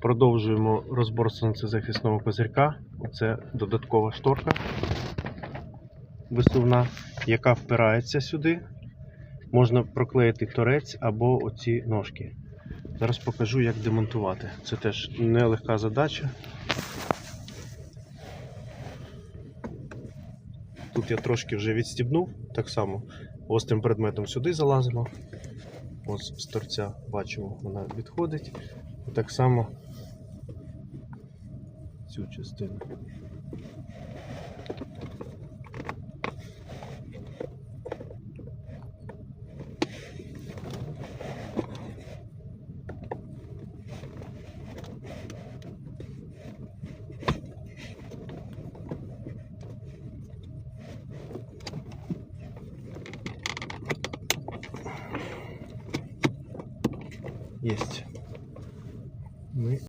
Продовжуємо розбор сонцезахисного козирка. Це додаткова шторка висувна, яка впирається сюди. Можна проклеїти торець або оці ножки. Зараз покажу, як демонтувати. Це теж нелегка задача. Тут я трошки вже відстібнув, так само гострим предметом сюди залазимо. Ось з торця бачимо, вона відходить. І так само цю частину. Есть мы.